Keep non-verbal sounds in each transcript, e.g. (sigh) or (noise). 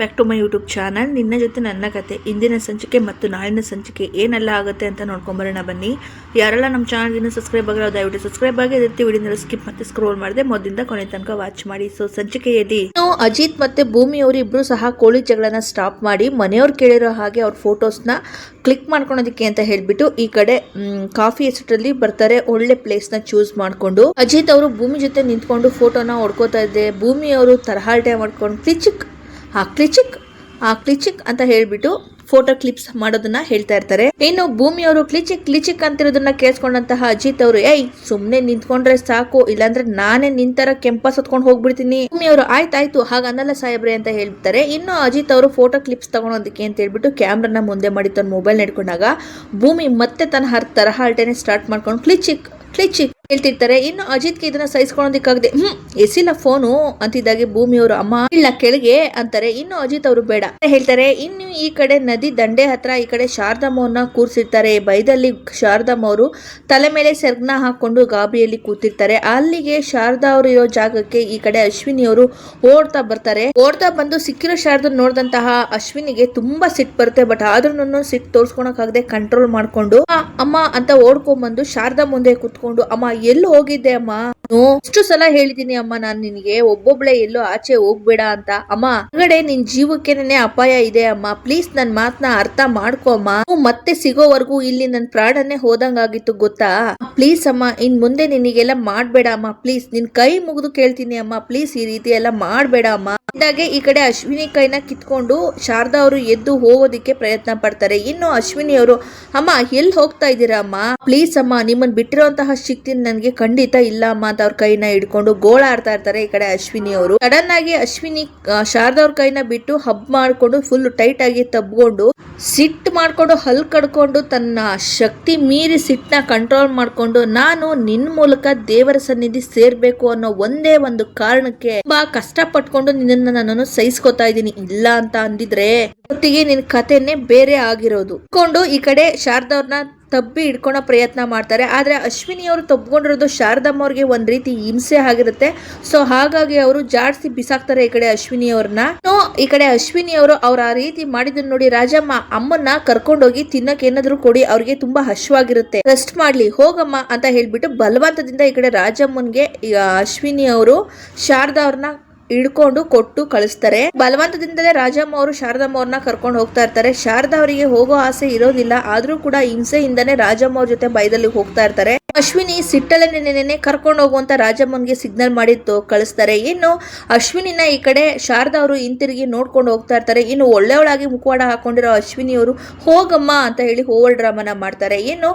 Back to my YouTube channel ನಿನ್ನ ಜೊತೆ ನನ್ನ ಕತೆ, ಇಂದಿನ ಸಂಚಿಕೆ ಮತ್ತು ನಾಳಿನ ಸಂಚಿಕೆ ಏನೆಲ್ಲ ಆಗುತ್ತೆ ಅಂತ ನೋಡ್ಕೊಂಬರೋಣ ಬನ್ನಿ. ಯಾರೆಲ್ಲ ನಮ್ಮ ಚಾನಲ್ ಇನ್ನೂ ಸಬ್ಸ್ಕ್ರೈಬ್ ಆಗಿರೋ ದಯವಿಟ್ಟು ಸಬ್ಸ್ಕ್ರೈಬ್ ಆಗಿ ಇರ್ತೀವಿ ವಿಡಿಯೋನ ಸ್ಕಿಪ್ ಮತ್ತೆ ಸ್ಕ್ರೋಲ್ ಮಾಡಿದೆ, ಮೊದಲಿಂದ ಕೊನೆ ತನಕ ವಾಚ್ ಮಾಡಿ. ಸೊ ಸಂಚಿಕೆಯಲ್ಲಿ ಎದಿ ಅಜಿತ್ ಮತ್ತೆ ಭೂಮಿ ಅವರು ಇಬ್ರು ಸಹ ಕೋಳಿ ಜಗಳನ ಸ್ಟಾಪ್ ಮಾಡಿ, ಮನೆಯವ್ರು ಕೇಳಿರೋ ಹಾಗೆ ಅವ್ರ ಫೋಟೋಸ್ನ ಕ್ಲಿಕ್ ಮಾಡ್ಕೊಳೋದಕ್ಕೆ ಅಂತ ಹೇಳ್ಬಿಟ್ಟು ಈ ಕಡೆ ಕಾಫಿ ಹೆಸರಲ್ಲಿ ಬರ್ತಾರೆ, ಒಳ್ಳೆ ಪ್ಲೇಸ್ನ ಚೂಸ್ ಮಾಡ್ಕೊಂಡು. ಅಜಿತ್ ಅವರು ಭೂಮಿ ಜೊತೆ ನಿಂತ್ಕೊಂಡು ಫೋಟೋನ ಹೊಡ್ಕೋತಾ ಇದ್ದೆ. ಭೂಮಿ ಅವರು ತರಹಾಲ್ಟೆ ಮಾಡ್ಕೊಂಡು ಕ್ಲಿಚಿಕ್ ಆ ಕ್ಲಿಚಿಕ್ ಆ ಕ್ಲಿಚಿಕ್ ಅಂತ ಹೇಳ್ಬಿಟ್ಟು ಫೋಟೋ ಕ್ಲಿಪ್ಸ್ ಮಾಡೋದನ್ನ ಹೇಳ್ತಾ ಇರ್ತಾರೆ. ಇನ್ನು ಭೂಮಿಯವರು ಕ್ಲಿಚಿಕ್ ಕ್ಲಿಚಿಕ್ ಅಂತಿರೋದನ್ನ ಕೇಳಿಸ್ಕೊಂಡಂತಹ ಅಜಿತ್ ಅವರು, ಏಯ್, ಸುಮ್ನೆ ನಿಂತ್ಕೊಂಡ್ರೆ ಸಾಕು, ಇಲ್ಲಾಂದ್ರೆ ನಾನೇ ನಿಂತರ ಕೆಂಪ ಸತ್ಕೊಂಡು ಹೋಗ್ಬಿಡ್ತೀನಿ. ಭೂಮಿ ಅವರು ಆಯ್ತಾಯ್ತು ಹಾಗನ್ನಲ್ಲ ಸಾಹೇಬ್ರೆ, ಅಂತ ಹೇಳ್ತಾರೆ. ಇನ್ನು ಅಜಿತ್ ಅವರು ಫೋಟೋ ಕ್ಲಿಪ್ಸ್ ತಗೊಳೋದಕ್ಕೆ ಅಂತ ಹೇಳ್ಬಿಟ್ಟು ಕ್ಯಾಮ್ರಾನ ಮುಂದೆ ಮಾಡಿ ತನ್ನ ಮೊಬೈಲ್ ನೆಡ್ಕೊಂಡಾಗ ಭೂಮಿ ಮತ್ತೆ ತನ್ನ ಹರ್, ತರಹ ಸ್ಟಾರ್ಟ್ ಮಾಡ್ಕೊಂಡು ಕ್ಲಿಚಿಕ್ ಕ್ಲಿಚಿಕ್ ಹೇಳ್ತಿರ್ತಾರೆ. ಇನ್ನು ಅಜಿತ್ಗೆ ಇದನ್ನ ಸಹಿಸ್ಕೊಳೋದಿಕ್ಕಾಗದೆ ಹ್ಮ್ ಎಸಿಲ್ಲ ಫೋನು ಅಂತಿದ್ದಾಗೆ ಭೂಮಿಯವರು. ಅಮ್ಮ ಇಲ್ಲ ಕೆಳಗೆ ಅಂತಾರೆ. ಇನ್ನು ಅಜಿತ್ ಅವರು ಬೇಡ. ಹೇಳ್ತಾರೆ ಇನ್ನು ಈ ಕಡೆ ನದಿ ದಂಡೆ ಹತ್ರ ಈ ಕಡೆ ಶಾರದಮ್ಮವ್ರನ್ನ ಕೂರ್ಸಿರ್ತಾರೆ. ಬೈದಲ್ಲಿ ಶಾರದಮ್ಮ ಅವರು ತಲೆ ಮೇಲೆ ಸೆರ್ಗ್ನ ಹಾಕೊಂಡು ಗಾಬರಿಯಲ್ಲಿ ಕೂತಿರ್ತಾರೆ. ಅಲ್ಲಿಗೆ ಶಾರದಾ ಅವರು ಇರೋ ಜಾಗಕ್ಕೆ ಈ ಕಡೆ ಅಶ್ವಿನಿ ಅವರು ಓಡ್ತಾ ಬರ್ತಾರೆ. ಓಡ್ತಾ ಬಂದು ಸಿಕ್ಕಿರೋ ಶಾರದ ನೋಡಿದಂತಹ ಅಶ್ವಿನಿಗೆ ತುಂಬಾ ಸಿಟ್ ಬರುತ್ತೆ. ಬಟ್ ಆದ್ರೂ ಸಿಟ್ಟು ತೋರ್ಸ್ಕೊಳಕ್ಕಾಗದೆ ಕಂಟ್ರೋಲ್ ಮಾಡ್ಕೊಂಡು "ಆ, ಅಮ್ಮ ಅಂತ ಓಡ್ಕೊಂಡ್ ಬಂದು ಶಾರದಾ ಮುಂದೆ ಕುತ್ಕೊಂಡು ಅಮ್ಮ ಎಲ್ಲಿ ಹೋಗಿದ್ದೆ ಅಮ್ಮ. ಎಷ್ಟು ಸಲ ಹೇಳಿದೀನಿ ಅಮ್ಮ ನಾನ್ ನಿನಗೆ. ಒಬ್ಬೊಬ್ಳೆ ಎಲ್ಲೋ ಆಚೆ ಹೋಗ್ಬೇಡ ಅಂತ. ಅಮ್ಮ, ಹೊರಗಡೆ ನಿನ್ ಜೀವಕ್ಕೆನೆ ಅಪಾಯ ಇದೆ ಅಮ್ಮ. ಪ್ಲೀಸ್ ನನ್ ಮಾತನ್ನ ಅರ್ಥ ಮಾಡ್ಕೊ ಅಮ್ಮ. ಮತ್ತೆ ಸಿಗೋವರೆಗೂ ಇಲ್ಲಿ ನನ್ ಪ್ರಾಣನೇ ಹೋದಂಗಾಗಿತ್ತು ಗೊತ್ತಾ? ಪ್ಲೀಸ್ ಅಮ್ಮ, ಇನ್ ಮುಂದೆ ನಿನಗೆಲ್ಲ ಮಾಡ್ಬೇಡ ಅಮ್ಮ. ಪ್ಲೀಸ್, ನಿನ್ ಕೈ ಮುಗಿದು ಕೇಳ್ತೀನಿ ಅಮ್ಮ. ಪ್ಲೀಸ್ ಈ ರೀತಿ ಎಲ್ಲ ಮಾಡ್ಬೇಡ ಅಮ್ಮ. ಇದಾಗೆ ಈ ಕಡೆ ಅಶ್ವಿನಿ ಕೈನ ಕಿತ್ಕೊಂಡು ಶಾರದಾ ಅವರು ಎದ್ದು ಹೋಗೋದಿಕ್ಕೆ ಪ್ರಯತ್ನ ಪಡ್ತಾರೆ. ಇನ್ನು ಅಶ್ವಿನಿ ಅವರು, ಅಮ್ಮ, ಎಲ್ಲಿ ಹೋಗ್ತಾ ಇದ್ದೀರಾ ಅಮ್ಮ? ಪ್ಲೀಸ್ ಅಮ್ಮ ನಿಮ್ಮನ್ನು ಬಿಟ್ಟಿರೋಂತಹ ಶಕ್ತಿ ನನಗೆ ಖಂಡಿತ ಇಲ್ಲ ಅಮ್ಮ ಅಂತ ಅವ್ರ ಕೈನ ಹಿಡ್ಕೊಂಡು ಗೋಳಾಡ್ತಾ ಇರ್ತಾರೆ ಈ ಕಡೆ ಅಶ್ವಿನಿ ಅವರು. ಸಡನ್ ಆಗಿ ಅಶ್ವಿನಿ ಶಾರದಾ ಅವ್ರ ಕೈನ ಬಿಟ್ಟು ಹಬ್ ಮಾಡ್ಕೊಂಡು ಫುಲ್ ಟೈಟ್ ಆಗಿ ತಬ್ಕೊಂಡು ಸಿಟ್ಟು ಮಾಡ್ಕೊಂಡು ಹಲ್ ಕಡ್ಕೊಂಡು ತನ್ನ ಶಕ್ತಿ ಮೀರಿ ಸಿಟ್ಟನ್ನ ಕಂಟ್ರೋಲ್ ಮಾಡ್ಕೊಂಡು ನಾನು ನಿನ್ ಮೂಲಕ ದೇವರ ಸನ್ನಿಧಿ ಸೇರ್ಬೇಕು ಅನ್ನೋ ಒಂದೇ ಒಂದು ಕಾರಣಕ್ಕೆ ತುಂಬಾ ಕಷ್ಟ ಪಟ್ಕೊಂಡು ನಿನ್ನನ್ನ ನಾನು ಸಹಿಸ್ಕೊತಾ ಇದ್ದೀನಿ. ಇಲ್ಲ ಅಂತ ಅಂದಿದ್ರೆ ಹೊತ್ತಿಗೆ ನಿನ್ ಕಥೆನೆ ಬೇರೆ ಆಗಿರೋದು. ಕೊಂಡು ಈ ಕಡೆ ಶಾರದವ್ರನ್ನ ತಬ್ಬಿ ಹಿಡ್ಕೊಳೋ ಪ್ರಯತ್ನ ಮಾಡ್ತಾರೆ. ಆದ್ರೆ ಅಶ್ವಿನಿ ಅವರು ತಬ್ಕೊಂಡಿರೋದು ಶಾರದಮ್ಮ ಅವ್ರಿಗೆ ಒಂದ್ ರೀತಿ ಹಿಂಸೆ ಆಗಿರುತ್ತೆ. ಸೊ ಹಾಗಾಗಿ ಅವರು ಜಾಡ್ಸಿ ಬಿಸಾಕ್ತಾರೆ ಈ ಕಡೆ ಅಶ್ವಿನಿ ಅವ್ರನ್ನ. ಸೊ ಈ ಕಡೆ ಅಶ್ವಿನಿ ಅವರು ಅವ್ರ ಆ ರೀತಿ ಮಾಡಿದ್ರು ನೋಡಿ ರಾಜಮ್ಮ ಅಮ್ಮನ್ನ ಕರ್ಕೊಂಡೋಗಿ ತಿನ್ನಕ್ಕೆ ಏನಾದ್ರು ಕೊಡಿ, ಅವ್ರಿಗೆ ತುಂಬಾ ಹಶ್ವಾಗಿರುತ್ತೆ. ರೆಸ್ಟ್ ಮಾಡ್ಲಿ, ಹೋಗಮ್ಮ ಅಂತ ಹೇಳ್ಬಿಟ್ಟು ಬಲವಂತದಿಂದ ಈ ಕಡೆ ರಾಜಮ್ಮನ್ಗೆ ಅಶ್ವಿನಿ ಅವರು ಶಾರದಾ ಅವ್ರನ್ನ ಹಿಡ್ಕೊಂಡು ಕೊಟ್ಟು ಕಳಿಸ್ತಾರೆ. ಬಲವಂತದಿಂದಲೇ ರಾಜಮ್ಮ ಅವರು ಶಾರದಮ್ಮ ಅವ್ರನ್ನ ಕರ್ಕೊಂಡು ಹೋಗ್ತಾ ಇರ್ತಾರೆ. ಶಾರದಾ ಅವರಿಗೆ ಹೋಗೋ ಆಸೆ ಇರೋದಿಲ್ಲ. ಆದ್ರೂ ಕೂಡ ಹಿಂಸೆಯಿಂದನೇ ರಾಜಮ್ಮ ಅವ್ರ ಜೊತೆ ಬೈದಲ್ಲಿ ಹೋಗ್ತಾ ಇರ್ತಾರೆ. ಅಶ್ವಿನಿ ಸಿಟ್ಟಲ್ಲೇ ನೆನೆ ಕರ್ಕೊಂಡು ಹೋಗುವಂತ ರಾಜಮ್ಮನ್ಗೆ ಸಿಗ್ನಲ್ ಮಾಡಿ ಕಳಿಸ್ತಾರೆ. ಇನ್ನು ಅಶ್ವಿನಿನ ಈ ಕಡೆ ಶಾರದಾ ಅವರು ಹಿಂತಿರುಗಿ ನೋಡ್ಕೊಂಡು ಹೋಗ್ತಾ ಇರ್ತಾರೆ. ಇನ್ನು ಒಳ್ಳೆಯವಳಾಗಿ ಮುಖವಾಡ ಹಾಕೊಂಡಿರೋ ಅಶ್ವಿನಿ ಅವರು, ಹೋಗಮ್ಮ ಅಂತ ಹೇಳಿ ಓವರ್ ಡ್ರಾಮನ ಮಾಡ್ತಾರೆ. ಇನ್ನು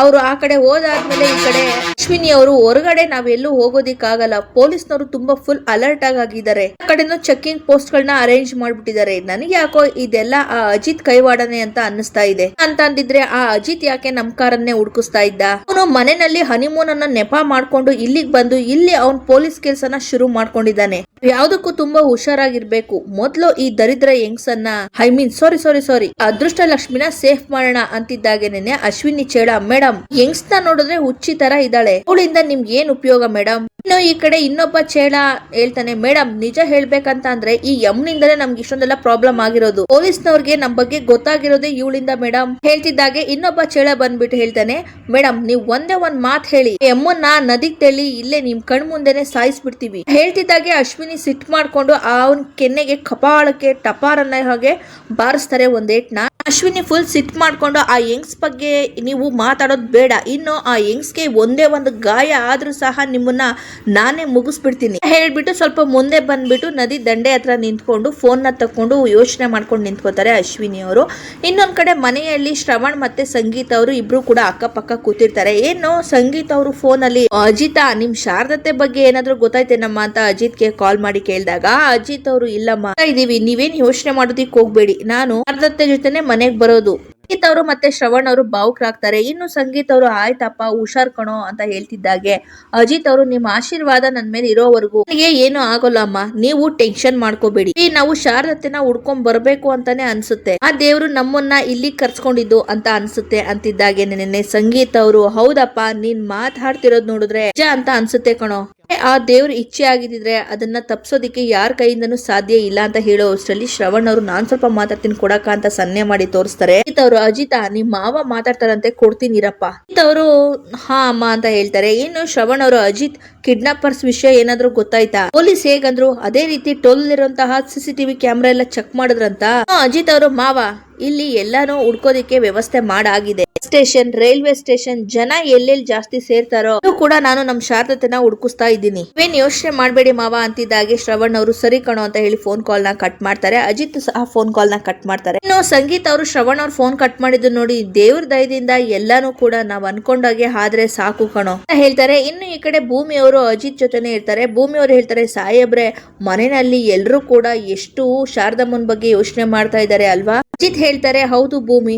ಅವರು ಆ ಕಡೆ ಹೋದಾದ್ಮೇಲೆ ಈ ಕಡೆ ಅಶ್ವಿನಿ ಅವರು ಹೊರಗಡೆ ನಾವೆಲ್ಲೂ ಹೋಗೋದಿಕ್ಕಾಗಲ್ಲ. ಪೊಲೀಸ್ನವರು ತುಂಬಾ ಫುಲ್ ಅಲರ್ಟ್ ಆಗಿ ಆಗಿದ್ದಾರೆ. ಆ ಕಡೆನೂ ಚೆಕಿಂಗ್ ಪೋಸ್ಟ್ ಗಳನ್ನ ಅರೇಂಜ್ ಮಾಡ್ಬಿಟ್ಟಿದ್ದಾರೆ. ನನಗೆ ಯಾಕೋ ಇದೆಲ್ಲ ಆ ಅಜಿತ್ ಕೈವಾಡನೆ ಅಂತ ಅನ್ನಿಸ್ತಾ ಇದೆ. ಅಂತ ಅಂದಿದ್ರೆ ಆ ಅಜಿತ್ ಯಾಕೆ ನಮ್ ಕಾರನ್ನೇ ಹುಡುಕಿಸ್ತಾ ಇದ್ದ? ಅವನು ಮನೆಯಲ್ಲಿ ಹನಿಮೂನ್ ಅನ್ನ ನೆಪ ಮಾಡ್ಕೊಂಡು ಇಲ್ಲಿಗೆ ಬಂದು ಇಲ್ಲಿ ಅವನ್ ಪೊಲೀಸ್ ಕೆಲ್ಸನ ಶುರು ಮಾಡ್ಕೊಂಡಿದ್ದಾನೆ. ಯಾವ್ದಕ್ಕೂ ತುಂಬಾ ಹುಷಾರಾಗಿರ್ಬೇಕು. ಮೊದ್ಲು ಈ ದರಿದ್ರ ಯಂಗ್ಸನ್ನ ಐ ಮೀನ್ ಸಾರಿ ಸಾರಿ ಸಾರಿ ಅದೃಷ್ಟ ಲಕ್ಷ್ಮಿನ ಸೇಫ್ ಮಾಡೋಣ ಅಂತಿದ್ದಾಗೇನೆ ಅಶ್ವಿನಿ ಚೇಳ ಮೇಡಮ್ ಯಂಗ್ಸ್ನ ನೋಡಿದ್ರೆ ಹುಚ್ಚಿ ತರ ಇದ್ದಾಳೆ. ಅವಳಿಂದ ನಿಮ್ಗೆ ಏನ್ ಉಪಯೋಗ ಮೇಡಮ್ ಇನ್ನು ಈ ಕಡೆ ಇನ್ನೊಬ್ಬ ಚೇಳ ಹೇಳ್ತಾನೆ ಮೇಡಮ್ ನಿಜ ಹೇಳ್ಬೇಕಂತ ಅಂದ್ರೆ ಈ ಯಮ್ನಿಂದಲೇ ನಮ್ಗೆ ಇಷ್ಟೊಂದೆಲ್ಲ ಪ್ರಾಬ್ಲಮ್ ಆಗಿರೋದು. ಪೊಲೀಸ್ನವ್ರಿಗೆ ನಮ್ ಬಗ್ಗೆ ಗೊತ್ತಾಗಿರೋದೇ ಇವಳಿಂದ ಮೇಡಮ್ ಹೇಳ್ತಿದ್ದಾಗೆ ಇನ್ನೊಬ್ಬ ಚೇಳ ಬಂದ್ಬಿಟ್ಟು ಹೇಳ್ತಾನೆ ಮೇಡಮ್ ನೀವ್ ಒಂದೇ ಒಂದ್ ಮಾತ್ ಹೇಳಿ. ಯಮ್ಮನ್ನ ನದಿಗ್ ತೆಳಿ ಇಲ್ಲೇ ನಿಮ್ ಕಣ್ ಮುಂದೆನೆ ಸಾಯಿಸ್ಬಿಡ್ತೀವಿ. ಹೇಳ್ತಿದ್ದಾಗೆ ಅಶ್ವಿನಿ ಸಿಟ್ ಮಾಡ್ಕೊಂಡು ಅವನ್ ಕೆನ್ನೆಗೆ ಕಪಾಳಕ್ಕೆ ಟಪಾರನ್ನ ಹಾಗೆ ಬಾರಿಸ್ತಾರೆ ಒಂದೇಟ್ನ. ಅಶ್ವಿನಿ ಫುಲ್ ಸಿಟ್ ಮಾಡ್ಕೊಂಡು, ಆ ಯಂಗ್ಸ್ ಬಗ್ಗೆ ನೀವು ಮಾತಾಡೋದು ಬೇಡ. ಇನ್ನು ಆ ಯಂಗ್ಸ್ಗೆ ಒಂದೇ ಒಂದು ಗಾಯ ಆದ್ರೂ ಸಹ ನಿಮ್ಮನ್ನ ನಾನೇ ಮುಗಿಸ್ಬಿಡ್ತೀನಿ. ಹೇಳ್ಬಿಟ್ಟು ಸ್ವಲ್ಪ ಮುಂದೆ ಬಂದ್ಬಿಟ್ಟು ನದಿ ದಂಡೆ ಹತ್ರ ನಿಂತ್ಕೊಂಡು ಫೋನ್ನ ತಕೊಂಡು ಯೋಚನೆ ಮಾಡ್ಕೊಂಡು ನಿಂತ್ಕೋತಾರೆ ಅಶ್ವಿನಿ ಅವರು. ಇನ್ನೊಂದ್ ಕಡೆ ಮನೆಯಲ್ಲಿ ಶ್ರವಣ್ ಮತ್ತೆ ಸಂಗೀತ ಅವರು ಇಬ್ರು ಕೂಡ ಅಕ್ಕಪಕ್ಕ ಕೂತಿರ್ತಾರೆ. ಏನು ಸಂಗೀತ ಅವರು ಫೋನಲ್ಲಿ, ಅಜಿತಾ, ನಿಮ್ ಶಾರದತೆ ಬಗ್ಗೆ ಏನಾದ್ರೂ ಗೊತ್ತಾಯ್ತೇನಮ್ಮ ಅಂತ ಅಜಿತ್ಗೆ ಕಾಲ್ ಮಾಡಿ ಕೇಳಿದಾಗ, ಅಜಿತ್ ಅವರು ಇಲ್ಲಮ್ಮ ಇದೀವಿ ನೀವೇನ್ ಯೋಚನೆ ಮಾಡೋದಿಕ್ ಹೋಗ್ಬೇಡಿ. ನಾನು ಶಾರದತ್ತೆ ಜೊತೆನೆ ಮನೆಗ್ ಬರೋದು. ಸಂಗೀತ್ ಅವರು ಮತ್ತೆ ಶ್ರವಣ್ ಅವರು ಭಾವುಕರಾಗ್ತಾರೆ. ಇನ್ನು ಸಂಗೀತ್ ಅವರು, ಆಯ್ತಪ್ಪ, ಹುಷಾರ್ ಕಣೋ ಅಂತ ಹೇಳ್ತಿದ್ದಾಗೆ. ಅಜಿತ್ ಅವರು ನಿಮ್ಮ ಆಶೀರ್ವಾದ ನನ್ ಮೇಲೆ ಇರೋವರೆಗೂ. ನನಗೆ ಏನು ಆಗೋಲ್ಲ ಅಮ್ಮ. ನೀವು ಟೆನ್ಷನ್ ಮಾಡ್ಕೋಬೇಡಿ. ನಾವು ಶಾರದತ್ತೆನ ಹುಡ್ಕೊಂಡ್ ಬರ್ಬೇಕು ಅಂತಾನೆ ಅನ್ಸುತ್ತೆ. ಆ ದೇವ್ರು ನಮ್ಮನ್ನ ಇಲ್ಲಿ ಕರ್ಸ್ಕೊಂಡಿದ್ದು ಅಂತ ಅನ್ಸುತ್ತೆ ಅಂತಿದ್ದಾಗೆ ನಿನ್ನೆ ಸಂಗೀತ್ ಅವರು. ಹೌದಪ್ಪ, ನೀನ್ ಮಾತಾಡ್ತಿರೋದ್ ನೋಡಿದ್ರೆ ಅಂತ ಅನ್ಸುತ್ತೆ ಕಣೋ. ಆ ದೇವ್ರ ಇಚ್ಛೆ ಆಗಿದ್ರೆ ಅದನ್ನ ತಪ್ಸೋದಿಕ್ಕೆ ಯಾರ ಕೈಯಿಂದನೂ ಸಾಧ್ಯ ಇಲ್ಲ ಅಂತ ಹೇಳೋ ಅಷ್ಟರಲ್ಲಿ ಶ್ರವಣ್ ಅವರು ನಾನ್ ಸ್ವಲ್ಪ ಮಾತಾಡ್ತೀನಿ ಕೊಡಕ ಅಂತ ಸನ್ನೆ ಮಾಡಿ ತೋರಿಸ್ತಾರೆ. ಅಜಿತ್ ಅವರು, ಅಜಿತ, ನಿಮ್ ಮಾವ ಮಾತಾಡ್ತಾರಂತೆ, ಕೊಡ್ತೀನಿರಪ್ಪ. ಅಜಿತ್ ಅವರು, ಹಾ, ಅಮ್ಮ, ಅಂತ ಹೇಳ್ತಾರೆ. ಏನು ಶ್ರವಣ್ ಅವರು, ಅಜಿತ್ ಕಿಡ್ನಾಪರ್ಸ್ ವಿಷಯ ಏನಾದ್ರೂ ಗೊತ್ತಾಯ್ತಾ? ಪೊಲೀಸ್ ಹೇಗಂದ್ರು, ಅದೇ ರೀತಿ ಟೋಲ್ ಇರುವಂತಹ ಸಿಸಿಟಿವಿ ಕ್ಯಾಮ್ರಾ ಎಲ್ಲ ಚೆಕ್ ಮಾಡಿದ್ರಂತ? ಅಜಿತ್ ಅವರು, ಮಾವ, ಇಲ್ಲಿ ಎಲ್ಲಾನು ಹುಡ್ಕೋದಿಕ್ಕೆ ವ್ಯವಸ್ಥೆ ಮಾಡಾಗಿದೆ. ಸ್ಟೇಷನ್, ರೈಲ್ವೆ ಸ್ಟೇಷನ್ ಜನ ಎಲ್ಲೆಲ್ಲಿ ಜಾಸ್ತಿ ಸೇರ್ತಾರೋ ಅದು ಕೂಡ ನಾನು ನಮ್ ಶಾರದತೆನ ಹುಡುಕಿಸ್ತಾ ಇದ್ದೀನಿ. ಏನ್ ಯೋಚನೆ ಮಾಡಬೇಡಿ ಮಾವ ಅಂತಿದ್ದಾಗೆ ಶ್ರವಣ್ ಅವರು, ಸರಿ ಕಣೋ ಅಂತ ಹೇಳಿ ಫೋನ್ ಕಾಲ್ನ ಕಟ್ ಮಾಡ್ತಾರೆ. ಅಜಿತ್ ಸಹ ಫೋನ್ ಕಾಲ್ನ ಕಟ್ ಮಾಡ್ತಾರೆ. ಇನ್ನು ಸಂಗೀತ ಅವರು, ಶ್ರವಣ್ ಅವ್ರ ಫೋನ್ ಕಟ್ ಮಾಡಿದ್ದು ನೋಡಿ ದೇವ್ರ ದಯದಿಂದ ಎಲ್ಲಾನು ಕೂಡ ನಾವ್ ಅನ್ಕೊಂಡಾಗೆ ಆದ್ರೆ ಸಾಕು ಕಣೋ ಅಂತ ಹೇಳ್ತಾರೆ. ಇನ್ನು ಈ ಕಡೆ ಭೂಮಿ ಅವರು ಅಜಿತ್ ಜೊತೆನೆ ಇರ್ತಾರೆ. ಭೂಮಿ ಅವರು ಹೇಳ್ತಾರೆ ಸಾಹೇಬ್ರೆ ಮನೆಯಲ್ಲಿ ಎಲ್ಲರೂ ಕೂಡ ಎಷ್ಟು ಶಾರದಮ್ಮನ್ ಬಗ್ಗೆ ಯೋಚನೆ ಮಾಡ್ತಾ ಇದ್ದಾರೆ ಅಲ್ವಾ? ಅಜಿತ್ ಹೇಳ್ತಾರೆ, ಹೌದು ಭೂಮಿ.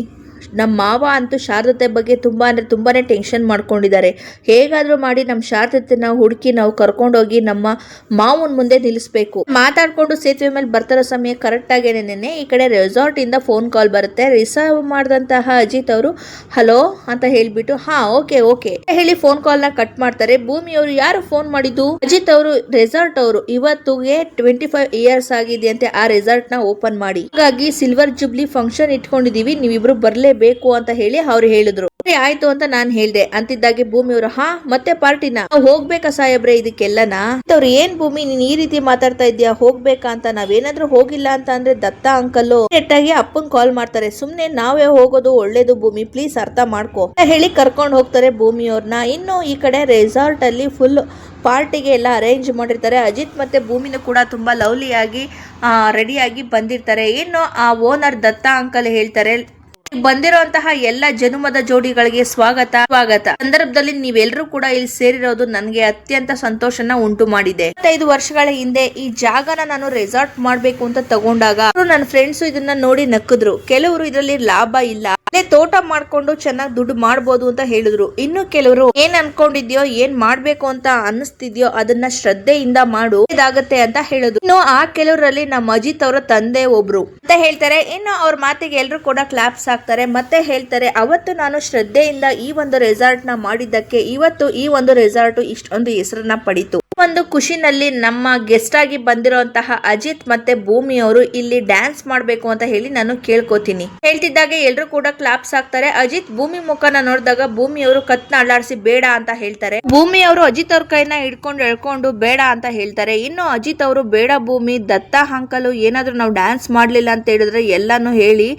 ನಮ್ಮ ಮಾವ ಅಂತೂ ಶಾರದತೆ ಬಗ್ಗೆ ತುಂಬಾ ಅಂದ್ರೆ ತುಂಬಾನೇ ಟೆನ್ಷನ್ ಮಾಡ್ಕೊಂಡಿದ್ದಾರೆ. ಹೇಗಾದರೂ ಮಾಡಿ ನಮ್ಮ ಶಾರದತೆನ ಹುಡುಕಿ ನಾವು ಕರ್ಕೊಂಡೋಗಿ ನಮ್ಮ ಮಾವನ ಮುಂದೆ ನಿಲ್ಲಿಸ್ಬೇಕು. ಮಾತಾಡ್ಕೊಂಡು ಸೇತುವೆ ಮೇಲೆ ಬರ್ತಾರೋ ಸಮಯ ಕರೆಕ್ಟ್ ಆಗೇನೆ ಈ ಕಡೆ ರೆಸಾರ್ಟ್ ಇಂದ ಫೋನ್ ಕಾಲ್ ಬರುತ್ತೆ. ರಿಸರ್ವ್ ಮಾಡಿದಂತಹ ಅಜಿತ್ ಅವರು ಹಲೋ ಅಂತ ಹೇಳ್ಬಿಟ್ಟು, ಹಾ ಓಕೆ ಓಕೆ ಹೇಳಿ ಫೋನ್ ಕಾಲ್ನ ಕಟ್ ಮಾಡ್ತಾರೆ. ಭೂಮಿ ಅವರು ಯಾರು ಫೋನ್ ಮಾಡಿದ್ದು? ಅಜಿತ್ ಅವರು ರೆಸಾರ್ಟ್ ಅವರು. ಇವತ್ತಿಗೆ ಟ್ವೆಂಟಿ ಫೈವ್ ಇಯರ್ಸ್ ಆಗಿದೆ ಅಂತೆ ಆ ರೆಸಾರ್ಟ್ನ ಓಪನ್ ಮಾಡಿ. ಹಾಗಾಗಿ ಸಿಲ್ವರ್ ಜುಬ್ಲಿ ಫಂಕ್ಷನ್ ಇಟ್ಕೊಂಡಿದೀವಿ. ನೀವಿಬ್ರು ಬರ್ಲೇಬೇಕು ಅಂತ ಹೇಳಿ ಅವ್ರು ಹೇಳಿದ್ರು. ಆಯ್ತು ಅಂತ ನಾನ್ ಹೇಳ್ದೆ. ಅಂತಿದ್ದಾಗೆ ಭೂಮಿ ಅವರು, ಹಾ, ಮತ್ತೆ ಪಾರ್ಟಿನ? ಹೋಗ್ಬೇಕಾ ಸಾಹೇಬ್ರೆ ಇದಕ್ಕೆಲ್ಲನಾ? ಅವ್ರು, ಏನ್ ಭೂಮಿ? ನೀನ್ ಈ ರೀತಿ ಮಾತಾಡ್ತಾ ಇದ್ಯಾ ಹೋಗ್ಬೇಕಾ ಅಂತ ನಾವೇನಾದ್ರೂ ಹೋಗಿಲ್ಲ ಅಂತ ಅಂದ್ರೆ ದತ್ತ ಅಂಕಲ್ ನೆಟ್ಟಾಗಿ ಅಪ್ಪನ್ ಕಾಲ್ ಮಾಡ್ತಾರೆ. ಸುಮ್ನೆ ನಾವೇ ಹೋಗೋದು ಒಳ್ಳೇದು ಭೂಮಿ. ಪ್ಲೀಸ್ ಅರ್ಥ ಮಾಡ್ಕೋ. ಹೇಳಿ ಕರ್ಕೊಂಡು ಹೋಗ್ತಾರೆ ಭೂಮಿ ಅವ್ರನ್ನ ಇನ್ನು ಈ ಕಡೆ ರೆಸಾರ್ಟ್ ಅಲ್ಲಿ ಫುಲ್ ಪಾರ್ಟಿಗೆ ಎಲ್ಲ ಅರೇಂಜ್ ಮಾಡಿರ್ತಾರೆ. ಅಜಿತ್ ಮತ್ತೆ ಭೂಮಿನೂ ಕೂಡ ತುಂಬಾ ಲವ್ಲಿಯಾಗಿ ರೆಡಿಯಾಗಿ ಬಂದಿರ್ತಾರೆ. ಇನ್ನು ಆ ಓನರ್ ದತ್ತ ಅಂಕಲ್ ಹೇಳ್ತಾರೆ ಬಂದಿರುವಂತಹ ಎಲ್ಲ ಜನುಮದ ಜೋಡಿಗಳಿಗೆ ಸ್ವಾಗತ. ಸ್ವಾಗತ. ಸಂದರ್ಭದಲ್ಲಿ ನೀವೆಲ್ಲರೂ ಕೂಡ ಇಲ್ಲಿ ಸೇರಿರೋದು ನನಗೆ ಅತ್ಯಂತ ಸಂತೋಷನ ಉಂಟು ಮಾಡಿದೆ. ಐದು ವರ್ಷಗಳ ಹಿಂದೆ ಈ ಜಾಗನ ನಾನು ರೆಸಾರ್ಟ್ ಮಾಡ್ಬೇಕು ಅಂತ ತಗೊಂಡಾಗ ನನ್ನ ಫ್ರೆಂಡ್ಸ್ ಇದನ್ನ ನೋಡಿ ನಕ್ಕಿದ್ರು. ಕೆಲವರು ಇದರಲ್ಲಿ ಲಾಭ ಇಲ್ಲ. ತೋಟ ಮಾಡ್ಕೊಂಡು ಚೆನ್ನಾಗಿ ದುಡ್ಡು ಮಾಡ್ಬೋದು ಅಂತ ಹೇಳಿದ್ರು. ಇನ್ನು ಕೆಲವರು ಏನ್ ಅನ್ಕೊಂಡಿದ್ಯೋ, ಏನ್ ಮಾಡ್ಬೇಕು ಅಂತ ಅನ್ನಿಸ್ತಿದ್ಯೋ ಅದನ್ನ ಶ್ರದ್ಧೆಯಿಂದ ಮಾಡು, ಇದಾಗತ್ತೆ ಅಂತ ಹೇಳಿದ್ರು. ಇನ್ನು ಆ ಕೆಲವರಲ್ಲಿ ನಮ್ಮ ಅಜಿತ್ ಅವರ ತಂದೆ ಒಬ್ರು ಅಂತ ಹೇಳ್ತಾರೆ. ಇನ್ನು ಅವ್ರ ಮಾತಿಗೆ ಎಲ್ಲರೂ ಕೂಡ ಕ್ಲಾಪ್ಸ್ ಹಾಕ್ತಾರೆ. ಮತ್ತೆ ಹೇಳ್ತಾರೆ, ಅವತ್ತು ನಾನು ಶ್ರದ್ಧೆಯಿಂದ ಈ ಒಂದು ರೆಸಾರ್ಟ್ನ ಮಾಡಿದ್ದಕ್ಕೆ, ಇವತ್ತು ಈ ಒಂದು ರೆಸಾರ್ಟ್ ಇಷ್ಟೊಂದು ಹೆಸರನ್ನ ಪಡಿತು. ಒಂದು ಖುಷಿನಲ್ಲಿ ನಮ್ಮ ಗೆಸ್ಟ್ ಆಗಿ ಬಂದಿರುವಂತಹ ಅಜಿತ್ ಮತ್ತೆ ಭೂಮಿ ಅವರು ಇಲ್ಲಿ ಡ್ಯಾನ್ಸ್ ಮಾಡ್ಬೇಕು ಅಂತ ಹೇಳಿ ನಾನು ಕೇಳ್ಕೊತೀನಿ. ಹೇಳ್ತಿದ್ದಾಗೆ ಎಲ್ರು ಕೂಡ ಕ್ಲಾಪ್ಸ್ ಹಾಕ್ತಾರೆ ಅಜಿತ್ ಭೂಮಿ ಮುಖನ ನೋಡಿದಾಗ ಭೂಮಿಯವರು ಕತ್ನ ಅಲ್ಲಾಡಿಸಿ ಬೇಡ ಅಂತ ಹೇಳ್ತಾರೆ. ಭೂಮಿ ಅವರು ಅಜಿತ್ ಅವ್ರ ಕೈನ ಹಿಡ್ಕೊಂಡು ಎಳ್ಕೊಂಡು ಬೇಡ ಅಂತ ಹೇಳ್ತಾರೆ. ಇನ್ನು ಅಜಿತ್ ಅವರು ಬೇಡ ಭೂಮಿ, ದತ್ತ, ಅಂಕಲು ಏನಾದರೂ ನಾವು ಡ್ಯಾನ್ಸ್ ಮಾಡ್ಲಿಲ್ಲ ಅಂತ ಹೇಳಿದ್ರೆ ಎಲ್ಲಾನು ಹೇಳಿ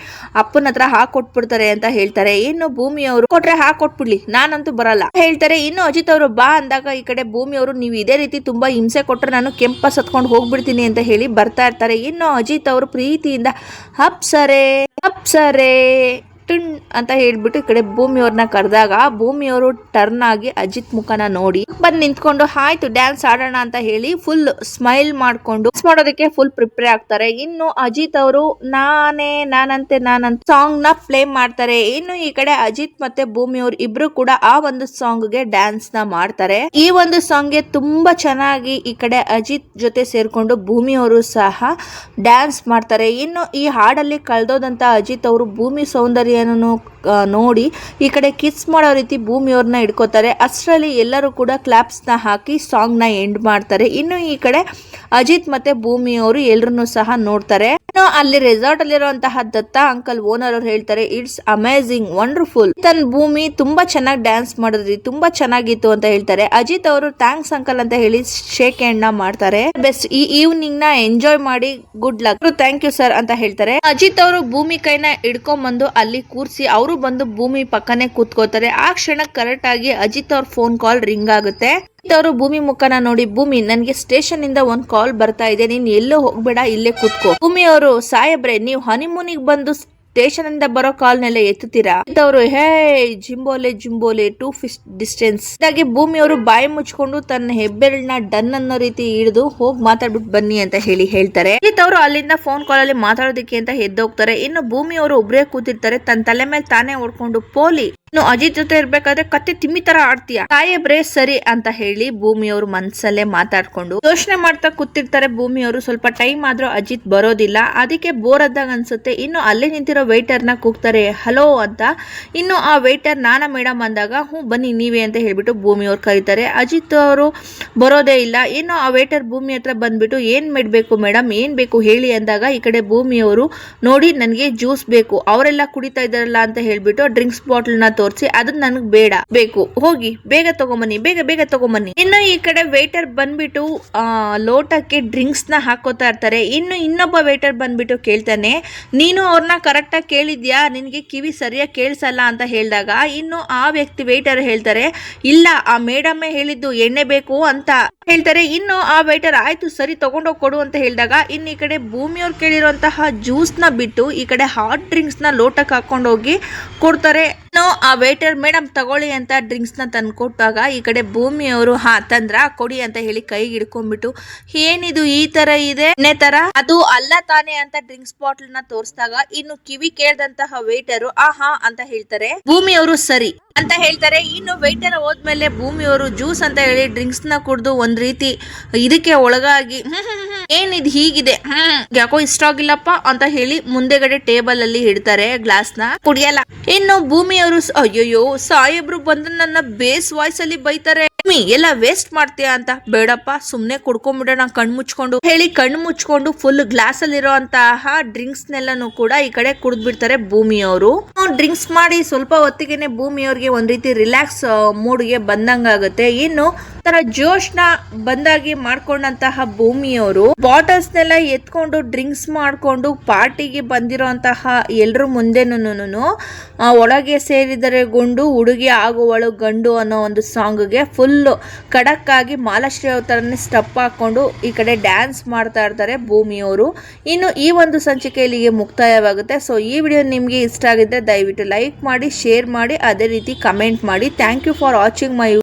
ಅಪ್ಪನ ಹತ್ರ ಹಾಕೊಟ್ಬಿಡ್ತಾರೆ ಅಂತ ಹೇಳ್ತಾರೆ. ಇನ್ನು ಭೂಮಿ ಅವರು ಕೊಟ್ರೆ ಹಾಕೊಟ್ಬಿಡ್ಲಿ ನಾನಂತೂ ಬರಲ್ಲ ಹೇಳ್ತಾರೆ. ಇನ್ನು ಅಜಿತ್ ಅವರು ಬಾ ಅಂದಾಗ ಈ ಕಡೆ ಭೂಮಿ ಅವರು ನೀವು ಇದೇ ರೀತಿ ತುಂಬಾ ಹಿಂಸೆ ಕೊಟ್ರೆ ನಾನು ಕೆಂಪ ಸತ್ಕೊಂಡು ಹೋಗ್ಬಿಡ್ತೀನಿ ಅಂತ ಹೇಳಿ ಬರ್ತಾ ಇರ್ತಾರೆ. ಇನ್ನು ಅಜಿತ್ ಅವರು ಪ್ರೀತಿಯಿಂದ ಅಪ್ಸರೆ ಅಪ್ಸರೆ ಟುಣ್ ಅಂತ ಹೇಳ್ಬಿಟ್ಟು ಈ ಕಡೆ ಭೂಮಿಯವ್ರನ್ನ ಕರೆದಾಗ ಭೂಮಿಯವರು ಟರ್ನ್ ಆಗಿ ಅಜಿತ್ ಮುಖನ ನೋಡಿ ಬಂದ್ ನಿಂತ್ಕೊಂಡು, ಆಯ್ತು ಡ್ಯಾನ್ಸ್ ಆಡೋಣ ಅಂತ ಹೇಳಿ ಫುಲ್ ಸ್ಮೈಲ್ ಮಾಡ್ಕೊಂಡು ಮಾಡೋದಕ್ಕೆ ಫುಲ್ ಪ್ರಿಪೇರ್ ಆಗ್ತಾರೆ. ಇನ್ನು ಅಜಿತ್ ಅವರು, ನಾನೇ, ನಾನಂತೆ, ನಾನಂತ ಸಾಂಗ್ನ ಪ್ಲೇ ಮಾಡ್ತಾರೆ. ಇನ್ನು ಈ ಕಡೆ ಅಜಿತ್ ಮತ್ತೆ ಭೂಮಿಯವರು ಇಬ್ರು ಕೂಡ ಆ ಒಂದು ಸಾಂಗ್ಗೆ ಡ್ಯಾನ್ಸ್ನ ಮಾಡ್ತಾರೆ. ಈ ಒಂದು ಸಾಂಗ್ಗೆ ತುಂಬಾ ಚೆನ್ನಾಗಿ ಈ ಕಡೆ ಅಜಿತ್ ಜೊತೆ ಸೇರ್ಕೊಂಡು ಭೂಮಿಯವರು ಸಹ ಡ್ಯಾನ್ಸ್ ಮಾಡ್ತಾರೆ. ಇನ್ನು ಈ ಹಾಡಲ್ಲಿ ಕಳ್ದೋದಂತ ಅಜಿತ್ ಅವರು ಭೂಮಿ ನೋಡಿ ಈ ಕಡೆ ಕಿಸ್ ಮಾಡೋ ರೀತಿ ಭೂಮಿಯವ್ರನ್ನ ಹಿಡ್ಕೋತಾರೆ. ಅಷ್ಟರಲ್ಲಿ ಎಲ್ಲರೂ ಕೂಡ ಕ್ಲಾಪ್ಸ್ನ ಹಾಕಿ ಸಾಂಗ್ನ ಎಂಡ್ ಮಾಡ್ತಾರೆ. ಇನ್ನು ಈ ಕಡೆ ಅಜಿತ್ ಮತ್ತೆ ಭೂಮಿ ಅವರು ಎಲ್ಲರನ್ನು ಸಹ ನೋಡ್ತಾರೆ. ಅಲ್ಲಿ ರೆಸಾರ್ಟ್ ಅಲ್ಲಿರುವಂತಹ ದತ್ತ ಅಂಕಲ್ ಓನರ್ ಅವ್ರು ಹೇಳ್ತಾರೆ ಇಟ್ಸ್ ಅಮೇಝಿಂಗ್ ವಂಡರ್ಫುಲ್ ತನ್ನ ಭೂಮಿ ತುಂಬಾ ಚೆನ್ನಾಗಿ ಡ್ಯಾನ್ಸ್ ಮಾಡಿದ್ರಿ, ತುಂಬಾ ಚೆನ್ನಾಗಿತ್ತು ಅಂತ ಹೇಳ್ತಾರೆ. ಅಜಿತ್ ಅವರು ಥ್ಯಾಂಕ್ಸ್ ಅಂಕಲ್ ಅಂತ ಹೇಳಿ ಶೇಕ್ ಹ್ಯಾಂಡ್ನ ಮಾಡ್ತಾರೆ. ಬೆಸ್ಟ್ ಈ ಈವ್ನಿಂಗ್ನ ಎಂಜಾಯ್ ಮಾಡಿ good luck thank you sir ಅಂತ ಹೇಳ್ತಾರೆ. ಅಜಿತ್ ಅವರು ಭೂಮಿ ಕೈನ ಹಿಡ್ಕೊಂಡ್ ಬಂದು ಅಲ್ಲಿ ಕೂರ್ಸಿ, ಅವರು ಬಂದು ಭೂಮಿ ಪಕ್ಕನೆ ಕೂತ್ಕೋತಾರೆ ಆ ಕ್ಷಣ ಕರೆಕ್ಟ್ ಆಗಿ ಅಜಿತ್ ಅವ್ರ ಫೋನ್ ಕಾಲ್ ರಿಂಗ್ ಆಗುತ್ತೆ. ಅವರು ಭೂಮಿ ಮುಖನ ನೋಡಿ, ಭೂಮಿ, ನನಗೆ ಸ್ಟೇಷನ್ ಇಂದ ಒಂದ್ ಕಾಲ್ ಬರ್ತಾ ಇದೆ, ನೀನ್ ಎಲ್ಲೋ ಹೋಗ್ಬೇಡ, ಇಲ್ಲೇ ಕೂತ್ಕೋ. ಭೂಮಿ ಅವರು, ಸಾಹೇಬ್ರೆ, ನೀವು ಹನಿಮೂನಿಗೆ ಬಂದು ಸ್ಟೇಷನ್ ಇಂದ ಬರೋ ಕಾಲ್ನೆಲ್ಲ ಎತ್ತುತ್ತೀರಾ? ಅವರು ಹೇ, ಜಿಂಬೋಲೆ ಜಿಂಬೋಲೆ ಟೂ ಫಿಸ್ ಡಿಸ್ಟೆನ್ಸ್ ಭೂಮಿ ಅವರು ಬಾಯಿ ಮುಚ್ಕೊಂಡು ತನ್ನ ಹೆಬ್ಬೆರಳನ್ನ ಡನ್ ಅನ್ನೋ ರೀತಿ ಹಿಡಿದು ಹೋಗಿ ಮಾತಾಡ್ಬಿಟ್ಟು ಬನ್ನಿ ಅಂತ ಹೇಳಿ ಹೇಳ್ತಾರೆ. ಅವರು ಅಲ್ಲಿಂದ ಫೋನ್ ಕಾಲ್ ಅಲ್ಲಿ ಮಾತಾಡೋದಕ್ಕೆ ಅಂತ ಎದ್ದೋಗ್ತಾರೆ. ಇನ್ನು ಭೂಮಿ ಅವರು ಒಬ್ರೇ ಕೂತಿರ್ತಾರೆ. ತನ್ನ ತಲೆ ಮೇಲೆ ತಾನೇ ಹೊಡ್ಕೊಂಡು ಪೋಲಿ ಇನ್ನು ಅಜಿತ್ ಜೊತೆ ಇರ್ಬೇಕಾದ್ರೆ ಕತ್ತೆ ತಿಮ್ಮಿ ತರ ಆಡ್ತೀಯ? ಸಾಯೇಬ್ರೆ ಸರಿ ಅಂತ ಹೇಳಿ ಭೂಮಿಯವರು ಮನ್ಸಲ್ಲೇ ಮಾತಾಡ್ಕೊಂಡು ಯೋಚನೆ ಮಾಡ್ತಾ ಕೂತಿರ್ತಾರೆ. ಭೂಮಿಯವರು ಸ್ವಲ್ಪ ಟೈಮ್ ಆದ್ರೂ ಅಜಿತ್ ಬರೋದಿಲ್ಲ. ಅದಕ್ಕೆ ಬೋರ್ ಆದಾಗ ಅನ್ಸುತ್ತೆ. ಇನ್ನು ಅಲ್ಲೇ ನಿಂತಿರೋ ವೇಟರ್ನ ಕೂಗ್ತಾರೆ ಹಲೋ ಅಂತ. ಇನ್ನು ಆ ವೇಟರ್ ನಾನಾ ಮೇಡಮ್ ಅಂದಾಗ, ಹ್ಞೂ, ಬನ್ನಿ, ನೀವೇ ಅಂತ ಹೇಳ್ಬಿಟ್ಟು ಭೂಮಿಯವ್ರು ಕರೀತಾರೆ. ಅಜಿತ್ ಅವರು ಬರೋದೇ ಇಲ್ಲ. ಇನ್ನು ಆ ವೇಟರ್ ಭೂಮಿ ಹತ್ರ ಬಂದ್ಬಿಟ್ಟು, ಏನ್ ಮಾಡ್ಬೇಕು ಮೇಡಮ್ ಏನ್ ಬೇಕು ಹೇಳಿ ಅಂದಾಗ ಈ ಕಡೆ ಭೂಮಿಯವರು ನೋಡಿ, ನನಗೆ ಜ್ಯೂಸ್ ಬೇಕು. ಅವರೆಲ್ಲ ಕುಡಿತಾ ಇದಾರಲ್ಲ ಅಂತ ಹೇಳ್ಬಿಟ್ಟು ಡ್ರಿಂಕ್ಸ್ ಬಾಟಲ್ನ ತೋರಿಸಿ ಅದು ನನಗೆ ಬೇಡ. ಬೇಕು. ಹೋಗಿ, ಬೇಗ ತಗೊಂಬನ್ನಿ, ಬೇಗ ಬೇಗ ತಗೊಂಬನ್ನಿ. ಇನ್ನು ಈ ಕಡೆ ವೇಟರ್ ಬಂದ್ಬಿಟ್ಟು ಲೋಟಕ್ಕೆ ಡ್ರಿಂಕ್ಸ್ನ ಹಾಕೋತಾ ಇರ್ತಾರೆ. ಇನ್ನು ಇನ್ನೊಬ್ಬ ವೇಟರ್ ಬಂದ್ಬಿಟ್ಟು ಕೇಳ್ತಾನೆ, ನೀನು ಅವ್ರನ್ನ ಕರೆಕ್ಟ್ ಆಗಿ ಕೇಳಿದ್ಯಾ? ನಿನಗೆ ಕಿವಿ ಸರಿಯಾಗಿ ಕೇಳಿಸಲ್ಲ? ಅಂತ ಹೇಳಿದಾಗ, ಇನ್ನು ಆ ವ್ಯಕ್ತಿ ವೇಟರ್ ಹೇಳ್ತಾರೆ, ಇಲ್ಲ, ಆ ಮೇಡಮ್ಮೇ ಹೇಳಿದ್ದು ಎಣ್ಣೆ ಬೇಕು ಅಂತ. ಹೇಳ್ತಾರೆ, ಇನ್ನು ಆ ವೇಟರ್ ಆಯ್ತು, ಸರಿ, ತಗೊಂಡೋಗಿ ಕೊಡು ಅಂತ ಹೇಳಿದಾಗ, ಇನ್ನು ಈ ಕಡೆ ಭೂಮಿಯವ್ರು ಕೇಳಿರುವಂತಹ ಜ್ಯೂಸ್ನ ಬಿಟ್ಟು, ಈ ಕಡೆ ಹಾಟ್ ಡ್ರಿಂಕ್ಸ್ನ ಲೋಟಕ್ಕೆ ಹಾಕೊಂಡೋಗಿ ಕೊಡ್ತಾರೆ. ಆ ವೇಟರ್ ಮೇಡಮ್ ತಗೊಳ್ಳಿ ಅಂತ ಡ್ರಿಂಕ್ಸ್ನ ತಂದು ಕೊಟ್ಟಾಗ ಈ ಕಡೆ ಭೂಮಿಯವರು, ಹಾ, ತಂದ್ರ? ಕೊಡಿ ಅಂತ ಹೇಳಿ ಕೈಗೆ ಹಿಡ್ಕೊಂಡ್ಬಿಟ್ಟು, ಏನಿದು ಈ ತರ ಇದೆ? ತರ? ಅದು ಅಲ್ಲ ತಾನೇ ಅಂತ ಡ್ರಿಂಕ್ಸ್ ಬಾಟಲ್ನ ತೋರಿಸಿದಾಗ ಇನ್ನು ಕಿವಿ ಕೇಳ್ದಂತಹ ವೇಟರು ಆಹಾ ಅಂತ ಹೇಳ್ತಾರೆ. ಭೂಮಿಯವರು ಸರಿ. ಅಂತ ಹೇಳ್ತಾರೆ. ಇನ್ನು ವೇಟರ್ ಹೋದ್ಮೇಲೆ ಭೂಮಿಯವರು ಜ್ಯೂಸ್ ಅಂತ ಹೇಳಿ ಡ್ರಿಂಕ್ಸ್ನ ಕುಡ್ದು ಒಂದ್ ರೀತಿ ಇದಕ್ಕೆ ಒಳಗಾಗಿ (laughs) ಏನಿದ್ ಹೀಗಿದೆ? ಹ್ಮ್, ಯಾಕೋ ಇಷ್ಟ ಆಗಿಲ್ಲಪ್ಪ ಅಂತ ಹೇಳಿ ಮುಂದೆಗಡೆ ಟೇಬಲ್ ಅಲ್ಲಿ ಇಡ್ತಾರೆ ಗ್ಲಾಸ್ನ. ಕುಡಿಯಲ್ಲ. ಇನ್ನು ಭೂಮಿಯವರು ಅಯ್ಯಯ್ಯೋ, ಸಾಹೇಬ್ರು ಬಂದು ನನ್ನ ಬೇಸ್ ವಾಯ್ಸ್ ಅಲ್ಲಿ ಬೈತಾರೆ. ಭೂಮಿ ಎಲ್ಲ ವೇಸ್ಟ್ ಮಾಡ್ತೀಯಾ ಅಂತ? ಬೇಡಪ್ಪ, ಸುಮ್ನೆ ಕುಡ್ಕೊಂಡ್ಬಿಡೋಣ ಕಣ್ ಮುಚ್ಕೊಂಡು. ಹೇಳಿ, ಕಣ್ಣು ಮುಚ್ಕೊಂಡು ಫುಲ್ ಗ್ಲಾಸ್ ಅಲ್ಲಿರುವಂತಹ ಡ್ರಿಂಕ್ಸ್ ನೆಲ್ಲನು ಕೂಡ ಈ ಕಡೆ ಕುಡಿದ್ಬಿಡ್ತಾರೆ ಭೂಮಿಯವರು. ಡ್ರಿಂಕ್ಸ್ ಮಾಡಿ ಸ್ವಲ್ಪ ಹೊತ್ತಿಗೆನೆ ಭೂಮಿಯವ್ರಿಗೆ ಒಂದ್ ರೀತಿ ರಿಲ್ಯಾಕ್ಸ್ ಮೂಡ್ಗೆ ಬಂದಂಗಾಗುತ್ತೆ. ಇನ್ನು ತರ ಜೋಶ್ನ ಬಂದಾಗಿ ಮಾಡ್ಕೊಂಡಂತಹ ಭೂಮಿಯವರು ಬಾಟಲ್ಸ್ ನೆಲ್ಲ ಎತ್ಕೊಂಡು ಡ್ರಿಂಕ್ಸ್ ಮಾಡ್ಕೊಂಡು ಪಾರ್ಟಿಗೆ ಬಂದಿರೋಂತಹ ಎಲ್ರು ಮುಂದೆನೂ ಒಳಗೆ ಸೇರಿದರೆ ಗುಂಡು ಹುಡುಗಿ ಆಗುವಳು ಗಂಡು ಅನ್ನೋ ಒಂದು ಸಾಂಗ್ಗೆ ಫುಲ್ಲು ಖಡಕ್ ಆಗಿ ಮಾಲಾಶ್ರೀ ಅವತಾರನೇ ಸ್ಟಪ್ ಹಾಕೊಂಡು ಈ ಕಡೆ ಡ್ಯಾನ್ಸ್ ಮಾಡ್ತಾ ಇರ್ತಾರೆ ಭೂಮಿಯವರು. ಇನ್ನು ಈ ಒಂದು ಸಂಚಿಕೆ ಇಲ್ಲಿಗೆ ಮುಕ್ತಾಯವಾಗುತ್ತೆ. ಸೊ ಈ ವಿಡಿಯೋ ನಿಮಗೆ ಇಷ್ಟ ಆಗಿದ್ರೆ ದಯವಿಟ್ಟು ಲೈಕ್ ಮಾಡಿ ಶೇರ್ ಮಾಡಿ, ಅದೇ ರೀತಿ ಕಮೆಂಟ್ ಮಾಡಿ. Thank you for watching my